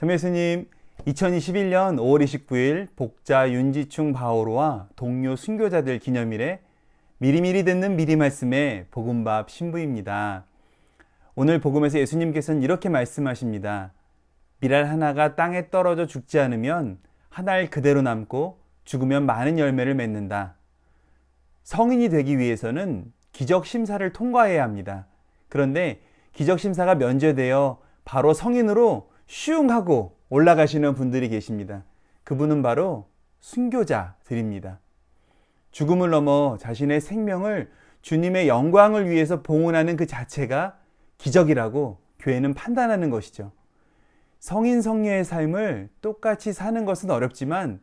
참 예수님, 2021년 5월 29일 복자 윤지충 바오로와 동료 순교자들 기념일에 미리미리 듣는 미리 말씀의 복음밥 신부입니다. 오늘 복음에서 예수님께서는 이렇게 말씀하십니다. 밀알 하나가 땅에 떨어져 죽지 않으면 한 알 그대로 남고 죽으면 많은 열매를 맺는다. 성인이 되기 위해서는 기적 심사를 통과해야 합니다. 그런데 기적 심사가 면제되어 바로 성인으로 슝 하고 올라가시는 분들이 계십니다. 그분은 바로 순교자들입니다. 죽음을 넘어 자신의 생명을 주님의 영광을 위해서 봉헌하는 그 자체가 기적이라고 교회는 판단하는 것이죠. 성인 성녀의 삶을 똑같이 사는 것은 어렵지만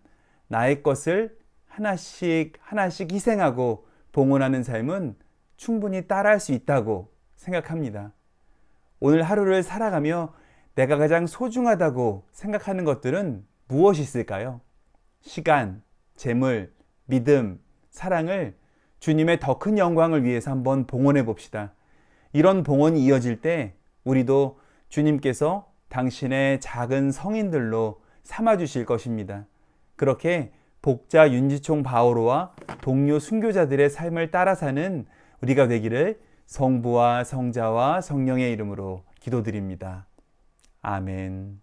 나의 것을 하나씩 하나씩 희생하고 봉헌하는 삶은 충분히 따라할 수 있다고 생각합니다. 오늘 하루를 살아가며 내가 가장 소중하다고 생각하는 것들은 무엇이 있을까요? 시간, 재물, 믿음, 사랑을 주님의 더 큰 영광을 위해서 한번 봉헌해 봅시다. 이런 봉헌이 이어질 때 우리도 주님께서 당신의 작은 성인들로 삼아 주실 것입니다. 그렇게 복자 윤지총 바오로와 동료 순교자들의 삶을 따라 사는 우리가 되기를 성부와 성자와 성령의 이름으로 기도드립니다. 아멘.